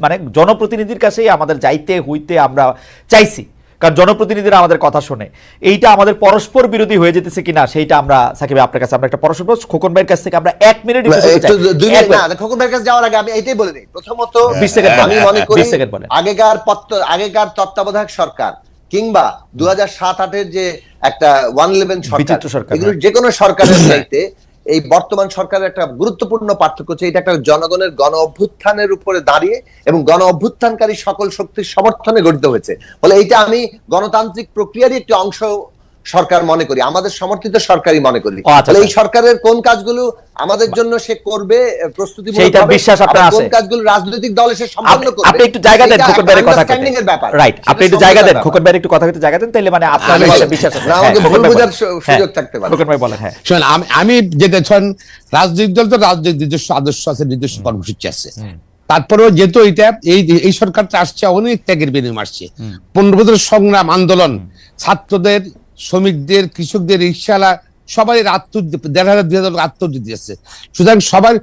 মানে জনপ্রতিনিধির কাছেই আমাদের যাইতে হইতে আমরা চাইছি। কারণ জনপ্রতিনিধিরা আমাদের কথা শোনে। এইটা আমাদের পরস্পর বিরোধী হয়ে যেতেছে কিনা সেইটা আমরা সাকিব আপনার কাছে আমরা একটা পরস্পর খোকন ভাইয়ের কাছ থেকে আমরা এক মিনিট খোকন ভাইয়ের কাছে যাওয়ার আগে আমি এইটাই বলে দিই। প্রথমত 20 সেকেন্ড আমি হ্যাঁ, মনে হ্যাঁ, করি 20 সেকেন্ড বলেন। আগেকার আগেকার তত্ত্বাবধায়ক সরকার কিংবা দু হাজার সাত আটের যে একটা ওয়ান ইলেভেন সরকার হ্যাঁ। যে কোনো সরকারের চাইতে এই বর্তমান সরকারের একটা গুরুত্বপূর্ণ পার্থক্য হচ্ছে এটা একটা জনগণের গণ অভ্যুত্থানের উপরে দাঁড়িয়ে এবং গণ অভ্যুত্থানকারী সকল শক্তির সমর্থনে গঠিত হয়েছে। ফলে এটা আমি গণতান্ত্রিক প্রক্রিয়ারই একটি অংশ সরকার মনে করি আমাদের সমর্থিত সরকারই মনে করি। আচ্ছা, এই আচ্ছা। সরকারের কোন কাজগুলো আমাদের জন্য সে করবে প্রস্তুতি সেইটার বিশ্বাস আপনার আছে কোন কাজগুলো রাজনৈতিক দল এসে সম্পন্ন করবে? আপনি একটু জায়গা দেন খোকন ভাইয়ের কথা এর ব্যাপার। রাইট আপনি একটু জায়গা দেন। খোকন ভাইয়ের একটু কথা বলতে জায়গা দেন তাহলে মানে আপনার আমি বিশ্বাস আছে। না, হ্যাঁ, আমাকে ভুল বোঝার হ্যাঁ, সুযোগ থাকতে পারে। খোকন ভাই বলেন হ্যাঁ। শোনেন আমি আমি যেটা শোন রাজনৈতিক দল তো রাজনৈতিক নিজস্ব আদর্শ আছে নিজস্ব কর্মসূচি আছে। তারপরেও যেহেতু এটা এই এই সরকারটা আসছে অনেক ত্যাগের বিনিময়ে আসছে। পনেরো বছর সংগ্রাম আন্দোলন ছাত্রদের শ্রমিকদের কৃষকদের রিক্সাওয়ালা সবাই আত্ম দেড় হাজার দুই হাজার আত্মহত্যা দিয়েছে সুতরাং সবার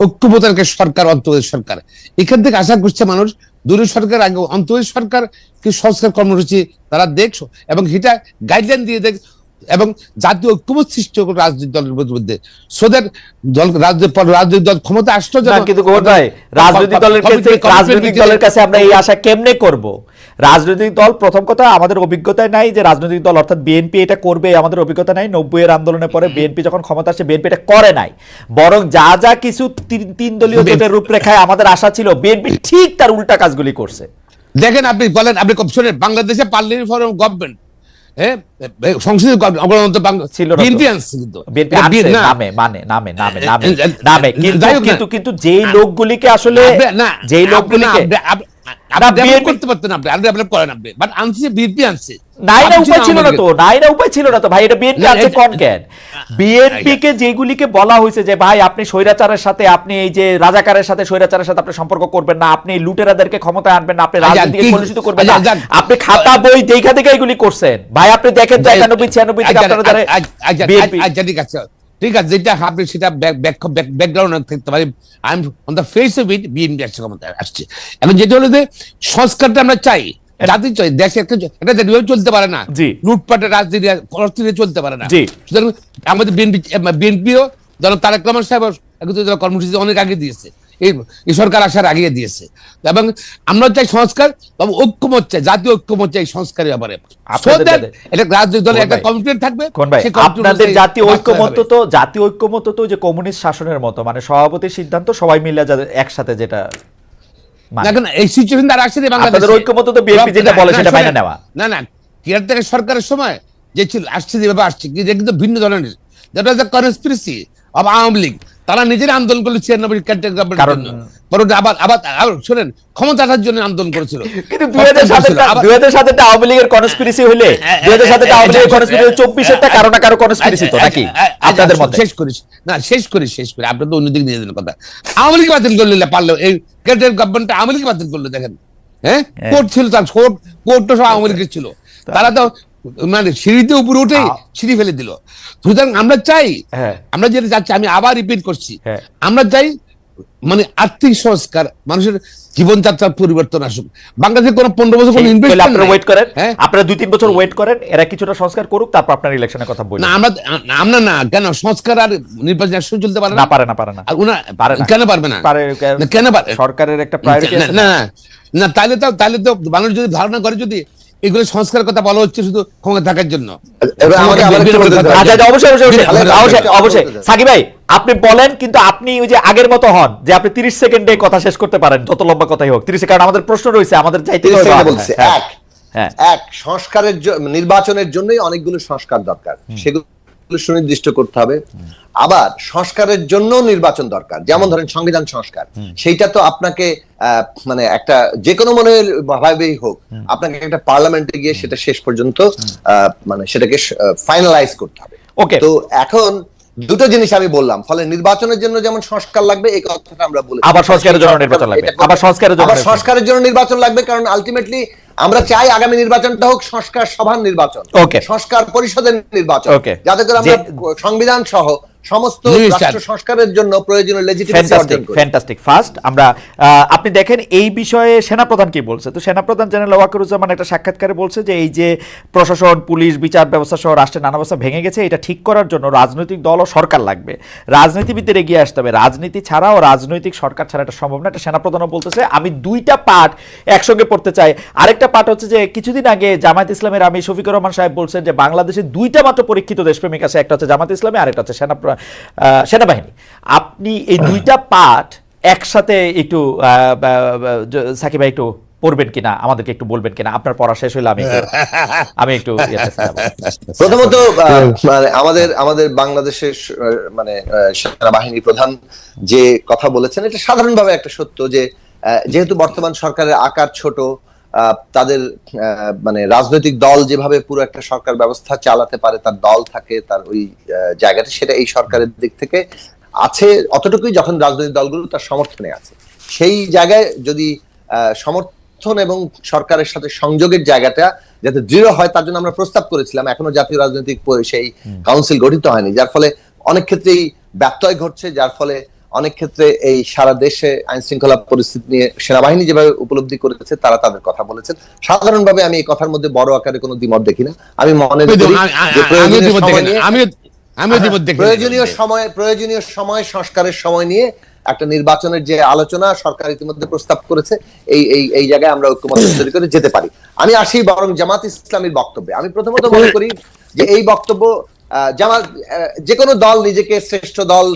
ঐক্যবতারকে সরকার অন্তর্বর্তী সরকার। এখান থেকে আশা করছে মানুষ দূরের সরকার আগে অন্তর্বর্তী সরকার কি সংস্কার কর্মসূচি তারা দেখছ এবং এটা গাইডলাইন দিয়ে দেখ এবং জাতীয় ঐক্যমত সৃষ্টি রাজনৈতিক দলের মধ্যে দল রাজনৈতিক দল ক্ষমতা আসতো কিন্তু রাজনৈতিক দলের কাছে রাজনৈতিক দলের কাছে আমরা এই আশা কেমনে করব? রাজনৈতিক দল প্রথম কথা আমাদের অভিজ্ঞতায় নাই যে রাজনৈতিক দল অর্থাৎ বিএনপি এটা করবে আমাদের অভিজ্ঞতা নাই। নব্বই এর আন্দোলনের পরে বিএনপি যখন ক্ষমতা আসে বিএনপি এটা করে নাই। বরং যা যা কিছু তিন- দলীয় জোটের রূপরেখায় আমাদের আশা ছিল বিএনপি ঠিক তার উল্টা কাজগুলি করছে। দেখেন আপনি বলেন আপনি শোনেন বাংলাদেশে পার্লামেন্ট ফরম গভর্নমেন্ট হ্যাঁ সংসদীয় কিন্তু। কিন্তু যাই যেই লোকগুলিকে আসলে যেই লোকগুলিকে আপনি- আপনি- না, আপনি ডেভেলপ BNP করতে পারতেন আপনি আপনি ডেভেলপ করেন আপনি বাট আনছে বিএনপি আনছে। নাই না আপনি উপায় ছিল না আমাদেরকে- তো নাই না উপায় ছিল না তো ভাই এটা বিএনপি না, আছে এটা- কোন কেন বিএনপি কে যেগুলিকে বলা হয়েছে যে ভাই আপনি স্বৈরাচারের সাথে আপনি এই যে রাজাকারের সাথে স্বৈরাচারের সাথে আপনি সম্পর্ক করবেন না আপনি লুটেরাদেরকে ক্ষমতায় আনবেন না আপনি আচ্ছা, রাজনীতিকে কলুষিত করবেন না। আচ্ছা, আপনি খাতা বই দেখা দেখে এগুলি করছেন। ভাই আপনি দেখেন তো একানব্বই ছিয়ানব্বই থেকে আচ্ছা, আপনারা ঠিক আছে যেটা আপনি সেটা ব্যাকগ্রাউন্ড থাকতে পারি। I am on the face of it BNP আসছে ক্ষমতায় আসছে। এখন যেটা হলো যে সংস্কারটা আমরা চাই। জাতি চাই দেশে একটা এটা যেভাবে চলতে পারে না। জি। লুটপাটের রাজনীতি অর্থনীতি চলতে পারে না। সুতরাং আমাদের বিএনপি বিএনপিও যেন তারেক রহমান সাহেব একত্রিত কর্মসূচি অনেক আগে দিয়েছে। এই সরকার আসার আগে দিয়েছে এবং আমরা চাই সংস্কার তবে ঐক্যমত চাই জাতীয় ঐক্যমত চাই সংস্কারের ব্যাপারে এটা রাজনৈতিক দলের একটা? কমিটমেন্ট থাকবে আপনাদের জাতীয় হবে। তো জাতীয় ঐক্যমত্য তো যে কমিউনিস্ট শাসনের মতো মানে সভাপতির সিদ্ধান্ত সবাই মিলে যাদের একসাথে যেটা মানে। দেখেন এই সিচুয়েশন ঐক্যমত তো যেটা বলে সেটা নেওয়া। না না সরকারের সময় যে ছিল আসছে যেভাবে আসছে কিন্তু ভিন্ন ধরনের যেটা হচ্ছে কনস্পিরেসি অব আওয়ামী লীগ তারা নিজের আন্দোলন করল ছিয়ানব্বই কারণ- জন্য। আবার আবার আবার শোনেন ক্ষমতা আসার জন্য আন্দোলন করেছিল। কিন্তু দুই হাজার দুই হাজার সাতে আওয়ামী লীগের কনস্পিরেসি হইলে দুই হাজার সাতে আওয়ামী লীগের কনস্পিরেসি চব্বিশের টা কারও না কারও কনস্পিরেসি তো নাকি? আপনাদের মতে শেষ করিস না শেষ করি শেষ করি। আপনার তো অন্যদিকে নিয়ে কথা। আওয়ামী লীগ বাতিল করলে পারল। এই কেন্দ্রের গভর্নমেন্ট আওয়ামী লীগ বাতিল করল দেখেন। হ্যাঁ? হ্যাঁ। কোর্ট ছিল তার কোর্ট কোর্ট তো সব আওয়ামী লীগের ছিল। তারা তো মানে সিঁড়িতে উপরে উঠেই আ- সিঁড়ি ফেলে দিল। সুতরাং আমরা চাই হ্যাঁ। আমরা যেটা চাচ্ছি আমি আবার রিপিট করছি। হ্যাঁ। আমরা চাই মানে আর্থিক সংস্কার মানুষের জীবনযাত্রার পরিবর্তন আসুক। বাংলাদেশে কোনো পনেরো বছর কোনো ইনভেস্টমেন্ট আপনারা ওয়েট করেন। হ্যাঁ? আপনারা দুই তিন বছর ওয়েট করেন এরা কিছুটা সংস্কার করুক তারপর আপনার ইলেকশনের কথা বলুন না আমরা আমরা না কেন? সংস্কার আর নির্বাচন একসঙ্গে চলতে পারে না? পারে না পারে না। আর উনা পারে কেন পারবে না? পারে কেন? পারে সরকারের একটা প্রায়োরিটি না না না, না তাহলে তো তাহলে তো মানুষ যদি ধারণা করে যদি এগুলো সংস্কার কথা বলা হচ্ছে শুধু ক্ষমতা থাকার জন্য। আচ্ছা আচ্ছা, অবশ্যই। সাকিব ভাই আপনি বলেন কিন্তু আপনি ওই যে আগের মতো হন যে আপনি 30 সেকেন্ডে কথা শেষ করতে পারেন যত লম্বা কথাই হোক। 30 সেকেন্ড আমাদের প্রশ্ন রয়েছে আমাদের চাইতে 30 হবে। সেকেন্ডে বলছি হ্যাঁ, এক। হ্যাঁ। এক সংস্কারের নির্বাচনের জন্যই অনেকগুলো সংস্কার দরকার। সেগুলো সুনির্দিষ্ট করতে হবে। আবার সংস্কারের জন্য নির্বাচন দরকার। যেমন ধরেন সংবিধান সংস্কার। সেইটা তো আপনাকে মানে একটা যে কোনো মনের ভাবেই হোক আপনাকে একটা পার্লামেন্টে গিয়ে সেটা শেষ পর্যন্ত মানে সেটাকে ফাইনালাইজ করতে হবে। ওকে তো এখন দুটো জিনিস আমি বললাম। ফলে নির্বাচনের জন্য যেমন সংস্কার লাগবে এই কথাটা আমরা বলেছি। আবার সংস্কারের জন্য নির্বাচন লাগবে। আবার সংস্কারের জন্য সংস্কারের জন্য নির্বাচন লাগবে কারণ আলটিমেটলি আমরা চাই আগামী নির্বাচনটা হোক সংস্কার সভার নির্বাচন. সংস্কার পরিষদের নির্বাচন. যাতে করে আমরা সংবিধান সহ সমস্ত রাষ্ট্র সংস্কারের জন্য প্রয়োজনীয় লেজিটিমেসি ফ্যান্টাস্টিক অর্জন করি। ফ্যান্টাস্টিক ফার্স্ট আমরা আপনি দেখেন এই বিষয়ে সেনাপ্রধান কি বলছে? তো সেনাপ্রধান জেনারেল ওয়াকারুজ্জামান একটা সাক্ষাৎকারে বলছে যে এই যে প্রশাসন পুলিশ বিচার ব্যবস্থা সহ রাষ্ট্রের নানা ব্যবস্থা ভেঙে গেছে এটা ঠিক করার জন্য রাজনৈতিক দল ও সরকার লাগবে। রাজনীতিবিদদের এগিয়ে আসতে হবে। রাজনীতি ছাড়াও রাজনৈতিক সরকার ছাড়া এটা সম্ভব না এটা সেনাপ্রধানও বলতেছে। আমি দুইটা পাঠ একসঙ্গে পড়তে চাই। আরেকটা পাঠ হচ্ছে যে কিছুদিন আগে জামায়াত ইসলামের আমি শফিকুর রহমান সাহেব বলছেন যে বাংলাদেশে দুইটা মাত্র পরীক্ষিত দেশপ্রেমিক আছে একটা হচ্ছে জামাত ইসলামী আরেকটা হচ্ছে সেনা সেনাবাহিনী। আপনি এই দুইটা পাঠ একসাথে একটু সাকিব ভাই একটু পড়বেন কিনা আমাদেরকে একটু বলবেন কিনা? আপনার পড়া শেষ হইলে আমি একটু- আমি একটু প্রথমত আহ, মানে আমাদের আমাদের বাংলাদেশের মানে সেনাবাহিনী প্রধান যে কথা বলেছেন এটা সাধারণভাবে একটা সত্য যে যেহেতু বর্তমান সরকারের আকার ছোট তাদের মানে রাজনৈতিক দল যেভাবে পুরো একটা সরকার ব্যবস্থা চালাতে পারে তার দল থাকে তার ওই জায়গাটা সেটা এই সরকারের দিক থেকে আছে। অতটুকুই যখন রাজনৈতিক দলগুলো তার সমর্থনে আছে। সেই জায়গায় যদি আহ, সমর্থন এবং সরকারের সাথে সংযোগের জায়গাটা যাতে দৃঢ় হয় তার জন্য আমরা প্রস্তাব করেছিলাম। এখনও জাতীয় রাজনৈতিক সেই কাউন্সিল গঠিত হয়নি। যার ফলে অনেক ক্ষেত্রেই ব্যত্যয় ঘটছে যার ফলে অনেক ক্ষেত্রে এই সারা দেশে আইন শৃঙ্খলা পরিস্থিতি নিয়ে সেনাবাহিনী যেভাবে উপলব্ধি করেছে তারা তাদের কথা বলেছেন। সাধারণভাবে আমি এই কথার মধ্যে বড় আকারে কোনো দ্বিমত দেখি না। আমি মনে প্রয়োজনীয় সময়। প্রয়োজনীয় সময় সংস্কারের সময় নিয়ে একটা নির্বাচনের যে আলোচনা সরকার ইতিমধ্যে প্রস্তাব করেছে এই এই এই জায়গায় আমরা ঐক্যমত তৈরি করে যেতে পারি। আমি আসি বরং জামাত ইসলামীর বক্তব্যে। আমি প্রথমত মনে করি যে এই বক্তব্য জামাত যে কোনো দল নিজেকে শ্রেষ্ঠ দল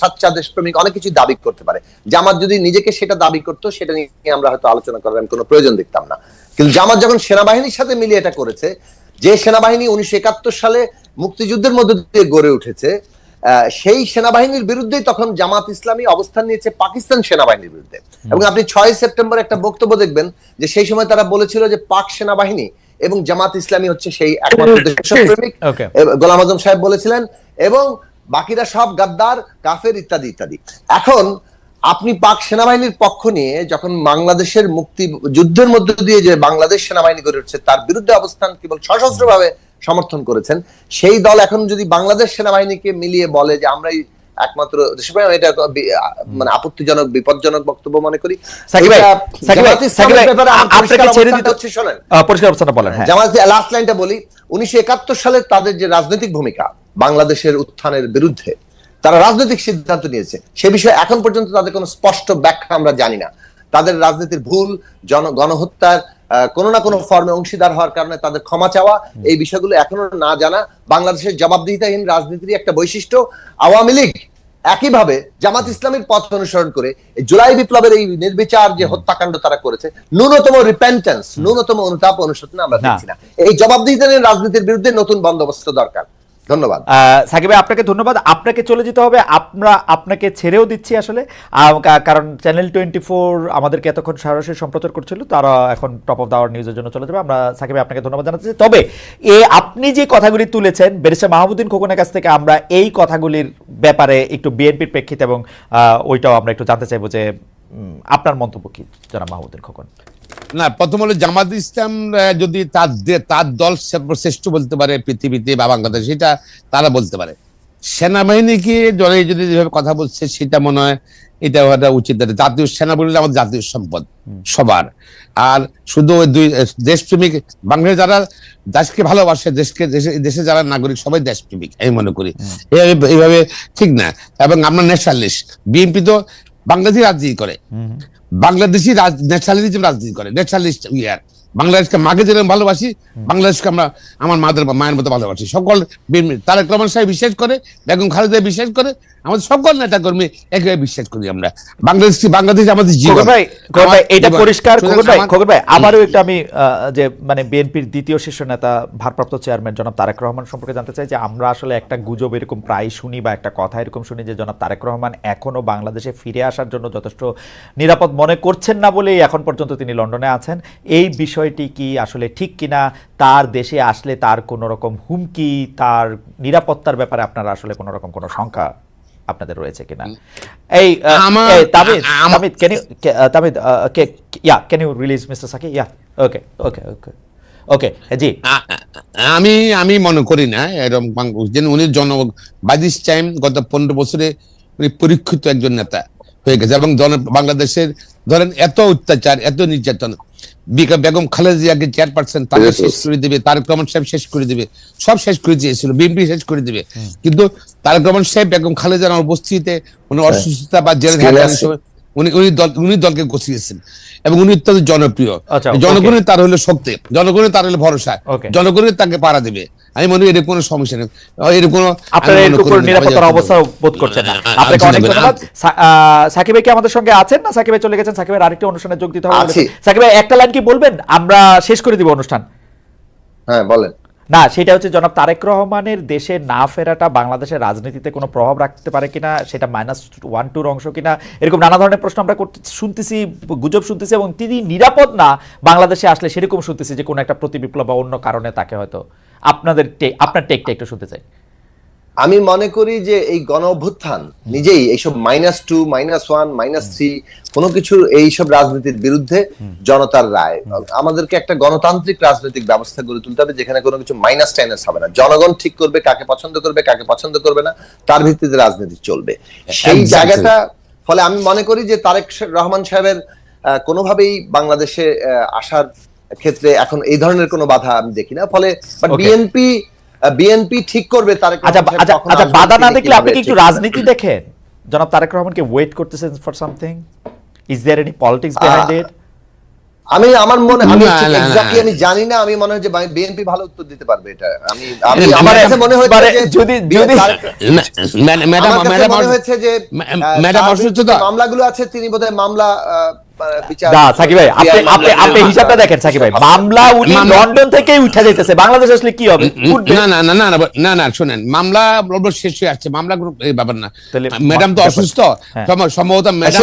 সাচ্চা দেশপ্রেমিক অনেক কিছু দাবি করতে পারে। জামাত যদি নিজেকে সেটা দাবি করতো সেটা নিয়ে আমরা হয়তো আলোচনা করার কোনো প্রয়োজন দেখতাম না। কিন্তু জামাত যখন সেনাবাহিনীর সাথে মিলিয়ে এটা করেছে যে সেনাবাহিনী উনিশশো একাত্তর সালে মুক্তিযুদ্ধের মধ্যে দিয়ে গড়ে উঠেছে আহ, সেই সেনাবাহিনীর বিরুদ্ধেই তখন জামাত ইসলামী অবস্থান নিয়েছে পাকিস্তান সেনাবাহিনীর বিরুদ্ধে। এবং আপনি ছয় সেপ্টেম্বর একটা বক্তব্য দেখবেন যে সেই সময় তারা বলেছিল যে পাক সেনাবাহিনী এবং জামাত ইসলামী হচ্ছে সেই একমাত্র দেশপ্রেমিক গোলাম আজম সাহেব বলেছিলেন এবং বাকিরা সব গাদ্দার কাফের ইত্যাদি ইত্যাদি। এখন আপনি পাক সেনাবাহিনীর পক্ষ নিয়ে যখন বাংলাদেশের মুক্তি যুদ্ধের মধ্য দিয়ে যে বাংলাদেশ সেনাবাহিনী গড়ে উঠছে তার বিরুদ্ধে অবস্থান কেবল সশস্ত্রভাবে সমর্থন করেছেন সেই দল এখন যদি বাংলাদেশ সেনাবাহিনীকে মিলিয়ে বলে যে আমরাই একমাত্র এটা মানে আপত্তিজনক বিপজ্জনক বক্তব্য মনে করি। আপনাকে ছেড়ে দিতে- হচ্ছে শোনেন। পরিষ্কার অবস্থানটা বলেন হ্যাঁ। জামাত লাস্ট লাইনটা বলি উনিশশো একাত্তর সালে তাদের যে রাজনৈতিক ভূমিকা বাংলাদেশের উত্থানের বিরুদ্ধে তারা রাজনৈতিক সিদ্ধান্ত নিয়েছে। সে বিষয়ে এখন পর্যন্ত তাদের কোনো স্পষ্ট ব্যাখ্যা আমরা জানি না। তাদের রাজনীতির ভুল জন গণহত্যার কোনো না কোনো ফর্মে অংশীদার হওয়ার কারণে তাদের ক্ষমা চাওয়া এই বিষয়গুলো এখনও না জানা। বাংলাদেশের জবাবদিহিতাহীন রাজনীতির একটা বৈশিষ্ট্য। আওয়ামী লীগ একইভাবে জামাত ইসলামের পথ অনুসরণ করে জুলাই বিপ্লবের এই নির্বিচার যে হত্যাকাণ্ড তারা করেছে ন্যূনতম রিপেন্টেন্স ন্যূনতম অনুতাপ অনুসরণ আমরা। দেখছি না। এই জবাবদিহিতাহীন রাজনীতির বিরুদ্ধে নতুন বন্দোবস্ত দরকার। ধন্যবাদ। সাকিব ভাই, আপনাকে ধন্যবাদ। আপনাকে চলে যেতে হবে। আমরা আপনাকে ছেড়েও দিচ্ছি আসলে। কারণ চ্যানেল টোয়েন্টি ফোর আমাদেরকে এতক্ষণ সরাসরি সম্প্রচার করছিল। তারা এখন টপ অফ দাওয়ার নিউজের জন্য চলে যাবে। আমরা সাকিব ভাই, আপনাকে ধন্যবাদ জানাচ্ছি তবে এ, আপনি যে কথাগুলি তুলেছেন বেরিসা মাহমুদ্দিন খোকনের কাছ থেকে আমরা এই কথাগুলির ব্যাপারে একটু বিএনপির প্রেক্ষিতে এবং ওইটাও আমরা একটু জানতে চাইব যে আপনার মন্তব্য কি, জনাব মাহমুদ্দিন খোকন? না প্রথম হলো জামাত ইসলাম যদি তার তার দল সর্বশ্রেষ্ঠ বলতে পারে পৃথিবীতে বা বাংলাদেশ এটা তারা বলতে পারে। সেনাবাহিনীকে জনে যদি যেভাবে কথা বলছে সেটা মনে হয় এটা হওয়াটা উচিত জাতীয় সেনা বললে আমাদের জাতীয় সম্পদ সবার। আর শুধু ওই দুই দেশপ্রেমিক বাংলাদেশ যারা দেশকে ভালোবাসে দেশকে দেশে দেশে যারা নাগরিক সবাই দেশপ্রেমিক আমি মনে করি। এইভাবে- এইভাবে ঠিক না। এবং আমরা ন্যাশনালিস্ট। বিএনপি তো বাংলাদেশি রাজনীতি করে। বাংলাদেশি ন্যাশনালিজম রাজনীতি করে। ন্যাশনালিস্ট ইয়ার বাংলাদেশকে মাকে যেরকম ভালোবাসি বাংলাদেশকে আমরা আমার মাদের মায়ের মতো ভালোবাসি। সকল তারেক রহমান সাহেব বিশ্বাস করে বেগম খালেদা বিশ্বাস করে আমাদের সকল নেতা কর্মী একভাবে বিশ্বাস করি আমরা। বাংলাদেশ বাংলাদেশ আমাদের জীবন? ভাই ভাই এটা পরিষ্কার সুতরাং ভাই আমার- ভাই আবারও একটু আমি যে মানে বিএনপির দ্বিতীয় শীর্ষ নেতা ভারপ্রাপ্ত চেয়ারম্যান জনাব তারেক রহমান সম্পর্কে জানতে চাই যে আমরা আসলে একটা গুজব এরকম প্রায় শুনি বা একটা কথা এরকম শুনি যে জনাব তারেক রহমান এখনও বাংলাদেশে ফিরে আসার জন্য যথেষ্ট নিরাপদ মনে করছেন না বলেই এখন পর্যন্ত তিনি লন্ডনে আছেন। এই বিষয়টি কি আসলে ঠিক কিনা তার দেশে আসলে তার কোনো রকম হুমকি তার নিরাপত্তার ব্যাপারে আপনারা আসলে কোনো রকম কোনো শঙ্কা আপনাদের রয়েছে কিনা এই Tamid তামিদ uh, Tamid uh, okay, yeah can you release Mr. Saki yeah okay okay okay ওকে জি আমি আমি মনে করি না এরকম বাং- যে উনি জন বাদিস টাইম গত পনেরো বছরে উনি পরীক্ষিত একজন নেতা হয়ে গেছে এবং বাংলাদেশের ধরেন এত অত্যাচার এত নির্যাতন বেগম খালেদা জিয়াকে চেয়ারপারসন তাকে শেষ করে দিবে তারেক রহমান সাহেব শেষ করে দিবে সব শেষ করে দিয়েছিল বিএনপি শেষ করে দিবে। কিন্তু তারেক রহমান সাহেব বেগম খালেদার উপস্থিতিতে উনি অসুস্থতা বা জেলে থাকার সময় উনি উনি দল উনি দলকে গছিয়েছেন এবং উনি অত্যন্ত জনপ্রিয়। আচ্ছা, জনগণের তার হলো শক্তি জনগণের তার হলো ভরসা জনগণের তাকে পাড়া দেবে। আমি মনে করি এর কোনো সমস্যা নেই। এর কোনো আপনারা এরকম কোনো নিরাপত্তার অবস্থা বোধ করছেন না। আ- আ- আপনাকে অনেক আচ্ছা, ধন্যবাদ। সা- আহ, সাকিব ভাই কি আমাদের সঙ্গে আছেন না? সাকিব ভাই চলে গেছেন। সাকিবের আরেকটি অনুষ্ঠানে যোগ দিতে হবে আছি। সাকিব ভাই একটা লাইন কি বলবেন? আমরা শেষ করে দিব অনুষ্ঠান। হ্যাঁ বলেন। না সেটা হচ্ছে জনাব তারেক রহমানের দেশে না ফেরাটা বাংলাদেশের রাজনীতিতে কোনো প্রভাব রাখতে পারে কিনা সেটা মাইনাস ওয়ান টুর অংশ কিনা এরকম নানা ধরনের প্রশ্ন আমরা করতে শুনতেছি গুজব শুনতেছি এবং তিনি নিরাপদ না বাংলাদেশে আসলে সেরকম শুনতেছি যে কোনো একটা প্রতি বিপ্লব বা অন্য কারণে তাকে হয়তো আপনাদের আপনার টেকটা একটু শুনতে চাই। আমি মনে করি যে এই গণ অভ্যুত্থান নিজেই এইসব minus two minus one minus three কোনো কিছু এইসব রাজনীতির বিরুদ্ধে জনতার রায়। আমাদেরকে একটা গণতান্ত্রিক রাজনৈতিক ব্যবস্থা গড়ে তুলতে হবে যেখানে কোনো কিছু মাইনাস টাইনাস হবে না। জনগণ ঠিক করবে কাকে পছন্দ করবে কাকে পছন্দ করবে না তার ভিত্তিতে রাজনীতি চলবে। সেই জায়গাটা ফলে আমি মনে করি যে তারেক রহমান সাহেবের কোনোভাবেই বাংলাদেশে আসার ক্ষেত্রে এখন এই ধরনের কোনো বাধা আমি দেখি না। ফলে. বিএনপি বিএনপি ঠিক করবে তারেক আচ্ছা আচ্ছা আচ্ছা বাধা না দেখলে আপনি কি একটু রাজনীতি দেখেন? জনাব তারেক রহমানকে ওয়েট করতেছেন for something is there any politics behind it আমি আমার মনে আমি exactly আমি জানি না আমি মনে হয় যে বিএনপি ভালো উত্তর দিতে পারবে এটা। আমি আমি আমার কাছে মনে যে যদি- যদি- ম্যাডাম আমার ম্যাডাম মনে হয়েছে যে ম্যাডাম তার অসুস্থ বিরুদ্ধে তো? মামলাগুলো আছে তিনি বোধহয় মামলা সাকিব ভাই আপনি আপনি মামলা- আপনি হিসাবটা দেখেন সাকিব ভাই। মামলা উনি লন্ডন থেকেই উঠে যাইতেছে বাংলাদেশ আসলে কি হবে? না না না না না, না না শুনেন মামলা শেষ হয়ে আসছে মামলা কোনো ব্যাপার না। ম্যাডাম তো অসুস্থ হ্যাঁ। সম্ভবত ম্যাডাম